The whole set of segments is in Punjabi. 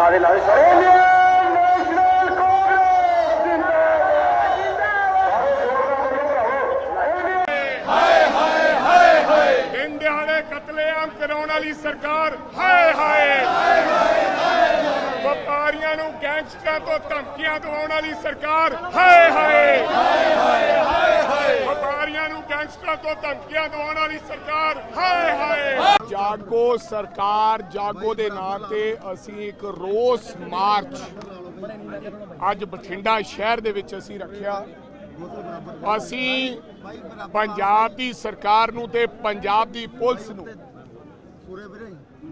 ਲਾ ਦੇ ਲਾ ਦਿਹਾੜੇ ਕਤਲੇਆਮ ਕਰਾਉਣ ਵਾਲੀ ਸਰਕਾਰ, ਹਾਏ ਹਾਏ। ਵਪਾਰੀਆਂ ਨੂੰ ਗੈਂਗਸਟਰਾਂ ਤੋਂ ਧਮਕੀਆਂ ਦਿਵਾਉਣ ਵਾਲੀ ਸਰਕਾਰ, ਹਾਏ ਹਾਏ। ਵਪਾਰੀਆਂ ਨੂੰ ਗੈਂਗਸਟਰਾਂ ਤੋਂ ਧਮਕੀਆਂ ਦਿਵਾਉਣ ਵਾਲੀ ਸਰਕਾਰ, ਹਾਏ ਹਾਏ। ਜਾਗੋ ਸਰਕਾਰ, ਜਾਗੋ ਦੇ ਨਾਂ ਤੇ ਅਸੀਂ ਇੱਕ ਰੋਸ ਮਾਰਚ। ਅੱਜ ਬਠਿੰਡਾ ਸ਼ਹਿਰ ਦੇ ਵਿੱਚ ਅਸੀਂ ਰੱਖਿਆ। ਅਸੀਂ ਪੰਜਾਬ ਦੀ ਸਰਕਾਰ ਨੂੰ ਤੇ ਪੰਜਾਬ ਦੀ ਪੁਲਿਸ ਨੂੰ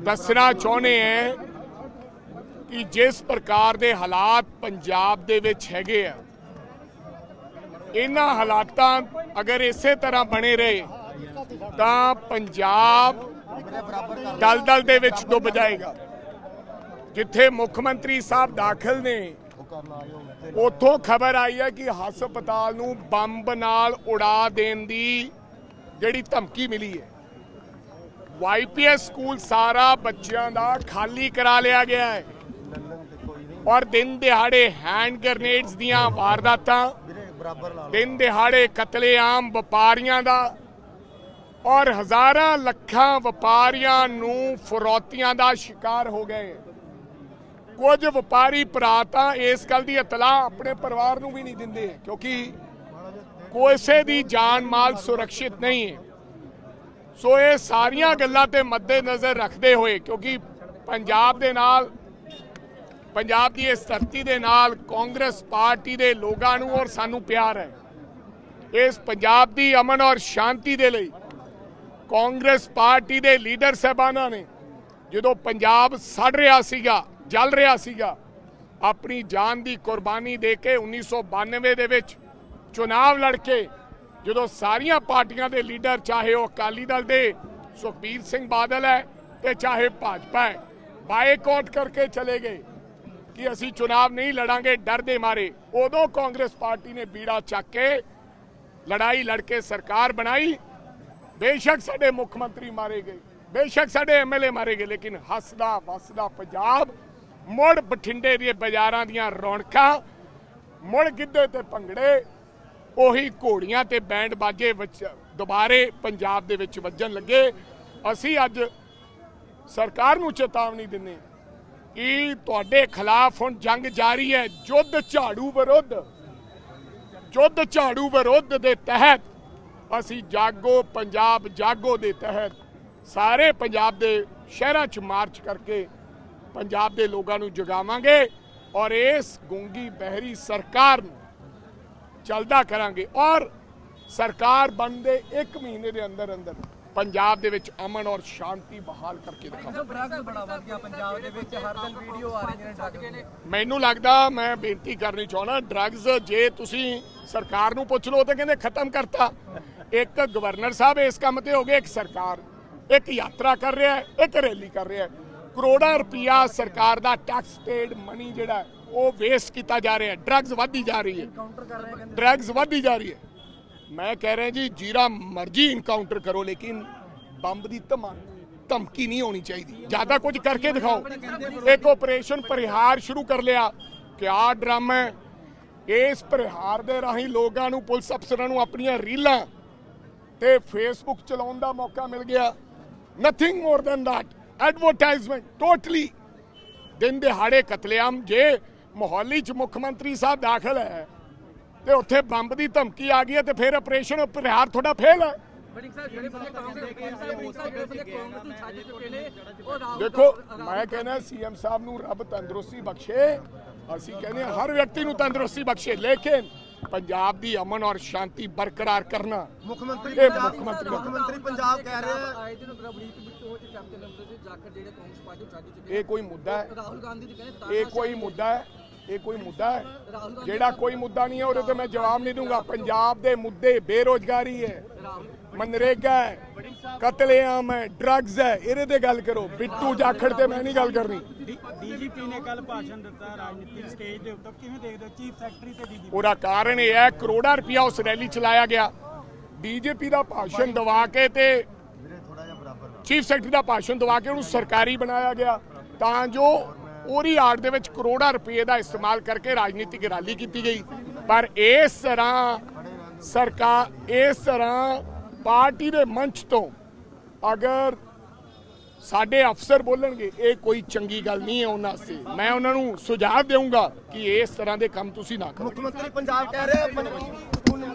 ਦੱਸਣਾ ਚਾਹੁੰਦੇ ਹਾਂ ਕਿ ਜਿਸ ਪ੍ਰਕਾਰ ਦੇ ਹਾਲਾਤ ਪੰਜਾਬ ਦੇ ਵਿੱਚ ਹੈਗੇ ਆ ਇਹਨਾਂ ਹਾਲਾਤਾਂ ਅਗਰ ਇਸੇ ਤਰ੍ਹਾਂ ਬਣੇ ਰਹੇ, ਤਾਂ ਪੰਜਾਬ ਦਲਦਲ ਦੇ ਵਿੱਚ ਡੁੱਬ ਜਾਏਗਾ। ਜਿੱਥੇ ਮੁੱਖ ਮੰਤਰੀ ਸਾਹਿਬ ਦਾਖਲ ਨੇ, ਉਥੋਂ ਖਬਰ ਆਈ ਹੈ ਕਿ ਹਸਪਤਾਲ ਨੂੰ ਬੰਬ ਨਾਲ ਉਡਾ ਦੇਣ ਦੀ ਜਿਹੜੀ ਧਮਕੀ ਮਿਲੀ ਹੈ। ਵਾਈਪੀਐਸ ਸਕੂਲ ਸਾਰਾ ਬੱਚਿਆਂ ਦਾ ਖਾਲੀ ਕਰਾ ਲਿਆ ਗਿਆ ਹੈ। ਔਰ ਦਿਨ ਦਿਹਾੜੇ ਹੈਂਡ ਗ੍ਰਨੇਡਸ ਦੀਆਂ ਵਾਰਦਾਤਾਂ ਦਿਨ ਦਿਹਾੜੇ ਕਤਲੇਆਮ ਵਪਾਰੀਆਂ ਦਾ ਔਰ ਹਜ਼ਾਰਾਂ ਲੱਖਾਂ ਵਪਾਰੀਆਂ ਨੂੰ ਫਰੋਤੀਆਂ ਦਾ ਸ਼ਿਕਾਰ ਹੋ ਗਏ। ਕੁਝ ਵਪਾਰੀ ਭਰਾ ਤਾਂ ਇਸ ਗੱਲ ਦੀ ਇਤਲਾਹ ਆਪਣੇ ਪਰਿਵਾਰ ਨੂੰ ਵੀ ਨਹੀਂ ਦਿੰਦੇ, ਕਿਉਂਕਿ ਕੋਸੇ ਦੀ ਜਾਨ ਮਾਲ ਸੁਰੱਖਿਅਤ ਨਹੀਂ ਹੈ। ਸੋ ਇਹ ਸਾਰੀਆਂ ਗੱਲਾਂ ਤੇ ਮੱਦੇ ਨਜ਼ਰ ਰੱਖਦੇ ਹੋਏ, ਕਿਉਂਕਿ ਪੰਜਾਬ ਦੇ ਨਾਲ ਪੰਜਾਬ ਦੀ ਇਸ ਧਰਤੀ ਦੇ ਨਾਲ ਕਾਂਗਰਸ ਪਾਰਟੀ ਦੇ ਲੋਕਾਂ ਨੂੰ ਔਰ ਸਾਨੂੰ ਪਿਆਰ ਹੈ। ਇਸ ਪੰਜਾਬ ਦੀ ਅਮਨ ਔਰ ਸ਼ਾਂਤੀ ਦੇ ਲਈ ਕਾਂਗਰਸ ਪਾਰਟੀ ਦੇ ਲੀਡਰ ਸਹਿਬਾਨਾਂ ਨੇ ਜਦੋਂ ਪੰਜਾਬ ਸੜ ਰਿਹਾ ਸੀਗਾ, ਜਲ ਰਿਹਾ ਸੀਗਾ, ਆਪਣੀ ਜਾਨ ਦੀ ਕੁਰਬਾਨੀ ਦੇ ਕੇ 1992 ਦੇ ਵਿੱਚ ਚੁਣਾਵ ਲੜ ਕੇ ਜਦੋਂ ਸਾਰੀਆਂ ਪਾਰਟੀਆਂ ਦੇ ਲੀਡਰ, ਚਾਹੇ ਉਹ ਅਕਾਲੀ ਦਲ ਦੇ ਸੁਖਬੀਰ ਸਿੰਘ ਬਾਦਲ ਹੈ ਤੇ ਚਾਹੇ ਭਾਜਪਾ ਹੈ, ਬਾਈਕਾਟ ਕਰਕੇ ਚਲੇ ਗਏ। ਕਿ ਅਸੀਂ ਚੁਣਾਵ ਨਹੀਂ ਲੜਾਂਗੇ, ਡਰ ਦੇ ਮਾਰੇ। ਉਦੋਂ ਕਾਂਗਰਸ ਪਾਰਟੀ ਨੇ ਬੀੜਾ ਚੱਕ ਕੇ ਲੜਾਈ ਲੜ ਕੇ ਸਰਕਾਰ ਬਣਾਈ। ਬੇਸ਼ੱਕ ਸਾਡੇ ਮੁੱਖ ਮੰਤਰੀ ਮਾਰੇ ਗਏ, ਬੇਸ਼ੱਕ ਸਾਡੇ ਐਮਐਲਏ ਮਾਰੇ ਗਏ, ਲੇਕਿਨ ਹੱਸਦਾ ਵਸਦਾ ਪੰਜਾਬ, ਮੁੜ ਬਠਿੰਡੇ ਦੇ ਬਾਜ਼ਾਰਾਂ ਦੀਆਂ ਰੌਣਕਾਂ, ਮੁੜ ਗਿੱਧੇ ਤੇ ਭੰਗੜੇ, ਉਹੀ ਘੋੜੀਆਂ ਤੇ ਬੈਂਡ ਬਾਜੇ ਵਿੱਚ ਦੁਬਾਰੇ ਪੰਜਾਬ ਦੇ ਵਿੱਚ ਵੱਜਣ ਲੱਗੇ। ਅਸੀਂ ਅੱਜ ਸਰਕਾਰ ਨੂੰ ਚੇਤਾਵਨੀ ਦਿੰਨੇ ਕਿ ਤੁਹਾਡੇ ਖਿਲਾਫ ਹੁਣ ਜੰਗ ਜਾਰੀ ਹੈ ਯੁੱਧ ਝਾੜੂ ਵਿਰੁੱਧ। ਯੁੱਧ ਝਾੜੂ ਵਿਰੁੱਧ ਦੇ ਤਹਿਤ ਅਸੀਂ ਜਾਗੋ, ਪੰਜਾਬ ਜਾਗੋ ਦੇ ਤਹਿਤ ਸਾਰੇ ਪੰਜਾਬ ਦੇ ਸ਼ਹਿਰਾਂ 'ਚ ਮਾਰਚ ਕਰਕੇ ਪੰਜਾਬ ਦੇ ਲੋਕਾਂ ਨੂੰ ਜਗਾਵਾਂਗੇ ਔਰ ਇਸ ਗੁੰਗੀ ਬਹਿਰੀ ਸਰਕਾਰ ਨੂੰ ਚੱਲਦਾ ਕਰਾਂਗੇ ਔਰ ਸਰਕਾਰ ਬਣਦੇ 1 ਮਹੀਨੇ ਦੇ ਅੰਦਰ ਅੰਦਰ। ਪੰਜਾਬ ਦੇ ਵਿੱਚ ਅਮਨ ਔਰ ਸ਼ਾਂਤੀ ਬਹਾਲ ਕਰਕੇ ਦਿਖਾਵਾਂਗੇ ਡਰੱਗ ਬੜਾ ਵੱਧ ਗਿਆ ਪੰਜਾਬ ਦੇ ਵਿੱਚ ਹਰ ਦਿਨ ਵੀਡੀਓ ਆ ਰਹੀਆਂ ਨੇ ਡਰੱਗ ਦੀਆਂ ਮੈਨੂੰ ਲੱਗਦਾ ਮੈਂ ਬੇਨਤੀ ਕਰਨੀ ਚਾਹਣਾ ਡਰੱਗਸ ਜੇ ਤੁਸੀਂ ਸਰਕਾਰ ਨੂੰ ਪੁੱਛ ਲਓ ਤਾਂ ਕਹਿੰਦੇ ਖਤਮ ਕਰਤਾ। ਇੱਕ ਗਵਰਨਰ ਸਾਹਿਬ ਇਸ ਕੰਮ ਤੇ ਹੋ ਗਏ ਇੱਕ ਸਰਕਾਰ। ਇੱਕ ਯਾਤਰਾ ਕਰ ਰਿਹਾ ਹੈ ਇੱਕ ਰੈਲੀ ਕਰ ਰਿਹਾ ਹੈ। ਕਰੋੜਾਂ ਰੁਪਇਆ ਸਰਕਾਰ ਦਾ ਟੈਕਸ ਪੇਡ ਮਨੀ ਜਿਹੜਾ ਉਹ ਵੇਸਟ ਕੀਤਾ ਜਾ ਰਿਹਾ ਹੈ। ਡਰੱਗਸ ਵਧਦੀ ਜਾ ਰਹੀ ਹੈ। ਡਰੱਗਸ ਵਧਦੀ ਜਾ ਰਹੀ ਹੈ। ਮੈਂ ਕਹਿ ਰਿਹਾ ਜੀ, ਜੀਰਾ ਮਰਜ਼ੀ ਇਨਕਾਊਂਟਰ ਕਰੋ, ਲੇਕਿਨ ਬੰਬ ਦੀ ਧਮਾ, ਧਮਕੀ ਨਹੀਂ ਹੋਣੀ ਚਾਹੀਦੀ। ਜ਼ਿਆਦਾ ਕੁਝ ਕਰਕੇ ਦਿਖਾਓ। ਇੱਕ ਆਪਰੇਸ਼ਨ ਪਰਿਹਾਰ ਸ਼ੁਰੂ ਕਰ ਲਿਆ। ਕਿਆ ਡਰਾਮਾ ਹੈ। ਇਸ ਪਰਿਹਾਰ ਦੇ ਰਾਹੀਂ ਲੋਕਾਂ ਨੂੰ, ਪੁਲਿਸ ਅਫਸਰਾਂ ਨੂੰ ਆਪਣੀਆਂ ਰੀਲਾਂ ਤੇ ਫੇਸਬੁੱਕ ਚਲਾਉਣ ਦਾ ਮੌਕਾ ਮਿਲ ਗਿਆ। Nothing more than that advertisement totally ਦਿਨ ਦਿਹਾੜੇ ਕਤਲੇਆਮ, ਜੇ ਮੋਹਾਲੀ ਚ ਮੁੱਖ ਮੰਤਰੀ ਸਾਹਿਬ ਦਾਖਲ ਹੈ ਤੇ ਉੱਥੇ ਬੰਬ ਦੀ ਧਮਕੀ ਆ ਗਈ ਹੈ ਤੇ ਫਿਰ ਆਪਰੇਸ਼ਨ ਪਰਿਹਾਰ ਤੁਹਾਡਾ ਫੇਲ ਹੈ। ਦੇਖੋ ਮੈਂ ਕਹਿੰਦਾ ਸੀਐਮ ਸਾਹਿਬ ਨੂੰ ਰੱਬ ਤੰਦਰੁਸਤੀ ਬਖਸ਼ੇ। ਅਸੀਂ ਕਹਿੰਦੇ ਹਾਂ ਹਰ ਵਿਅਕਤੀ ਨੂੰ ਤੰਦਰੁਸਤੀ ਬਖਸ਼ੇ ਲੇਕਿਨ ਪੰਜਾਬ ਦੀ ਅਮਨ ਔਰ ਸ਼ਾਂਤੀ ਬਰਕਰਾਰ ਕਰਨਾ ਮੁੱਖ ਮੰਤਰੀ ਪੰਜਾਬ ਮੁੱਖ ਮੰਤਰੀ ਦਾ ਮੁੱਖ ਮੰਤਰੀ ਪੰਜਾਬ ਕਹਿ ਰਹੇ ਆ। ਆਏ ਦਿਨ ਰਬੜੀਕ ਬਿੱਟੂ ਚ ਕੈਪਟਨ ਅਮਰਿੰਦਰ ਸਿੰਘ ਜਾਖੜ ਜਿਹੜੇ ਕਾਂਗਰਸ ਪਾਰਟੀ ਚੁੱਕੇ ਇਹ ਕੋਈ ਮੁੱਦਾ ਹੈ। ਰਾਹੁਲ ਗਾਂਧੀ ਜੀ ਕਹਿੰਦੇ ਇਹ ਕੋਈ ਮੁੱਦਾ ਹੈ। ਇਹ ਕੋਈ ਮੁੱਦਾ ਹੈ? ਜਿਹੜਾ ਕੋਈ ਮੁੱਦਾ ਨਹੀਂ ਹੈ ਉਹਦੇ ਤੇ ਮੈਂ ਜਵਾਬ ਨਹੀਂ ਦੂੰਗਾ। ਪੰਜਾਬ ਦੇ ਮੁੱਦੇ ਬੇਰੋਜ਼ਗਾਰੀ ਹੈ ਮਨਰੇਗਾ ਹੈ ਕਤਲੇਆਮ ਹੈ ਡਰੱਗਸ ਹੈ ਇਹਦੇ ਤੇ ਗੱਲ ਕਰੋ। ਬਿੱਟੂ ਜਾਖੜ ਤੇ ਮੈਂ ਨਹੀਂ ਗੱਲ ਕਰਨੀ। ਡੀਜੀਪੀ ਨੇ ਕੱਲ ਭਾਸ਼ਣ ਦਿੱਤਾ ਰਾਜਨੀਤਿਕ ਸਟੇਜ ਦੇ ਉੱਤੇ। ਕਿਵੇਂ ਦੇਖਦੇ ਹੋ? ਚੀਫ ਸੈਕਟਰੀ ਤੇ ਡੀਜੀਪੀ। ਉਹਦਾ ਕਾਰਨ ਇਹ ਹੈ ਕਰੋੜਾਂ ਰੁਪਇਆ ਉਸ ਰੈਲੀ ਚ ਲਾਇਆ ਗਿਆ। ਬੀਜੇਪੀ ਦਾ ਭਾਸ਼ਣ ਦਵਾ ਕੇ ਤੇ ਚੀਫ ਸੈਕਟਰੀ ਦਾ ਭਾਸ਼ਣ ਦਵਾ ਕੇ ਉਹਨੂੰ ਸਰਕਾਰੀ ਬਣਾਇਆ ਗਿਆ। ਤਾਂ ਜੋ ਉਹਦੀ ਆੜ ਦੇ ਵਿੱਚ ਕਰੋੜਾਂ ਰੁਪਏ ਦਾ ਇਸਤੇਮਾਲ ਕਰਕੇ ਰਾਜਨੀਤਿਕ ਰੈਲੀ ਕੀਤੀ ਗਈ। ਪਰ ਇਸ ਤਰ੍ਹਾਂ ਸਰਕਾਰ, ਇਸ ਤਰ੍ਹਾਂ ਪਾਰਟੀ ਦੇ ਮੰਚ ਤੋਂ ਅਗਰ ਸਾਡੇ ਅਫਸਰ ਬੋਲਣਗੇ, ਇਹ ਕੋਈ ਚੰਗੀ ਗੱਲ ਨਹੀਂ ਹੈ ਉਹਨਾਂ ਵਾਸਤੇ। ਮੈਂ ਉਹਨਾਂ ਨੂੰ ਸੁਝਾਅ ਦੇਵਾਂਗਾ ਕਿ ਇਸ ਤਰ੍ਹਾਂ ਦੇ ਕੰਮ ਤੁਸੀਂ ਨਾ ਕਰੋ। ਮੁੱਖ ਮੰਤਰੀ ਪੰਜਾਬ ਕਹਿ ਰਹੇ